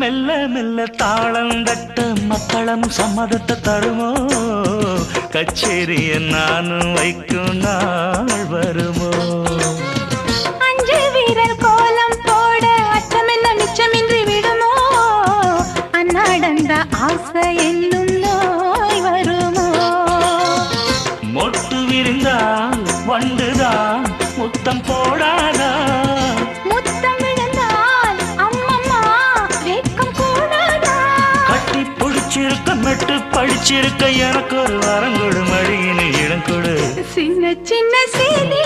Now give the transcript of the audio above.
மெல்ல மெல்ல தாளம் தட்ட மக்களும் சம்மதத்தை தருமோ? கச்சேரிய நானும் வைக்கும் நாள் வருமோ? அஞ்சு வீரர் கோலம் போட அச்சம் என்ன மிச்சமின்றி விடுமோ? அந்நாடந்த ஆசை என்னும் நோய் வருமோ? மொட்டு விரிந்தால் வண்டுதான் முத்தம் போடாதா. படிச்சிருக்க எனக்கு ஒரு வரம் கொடு மடியின் இடம் கொடு. சின்ன சின்ன செய்தி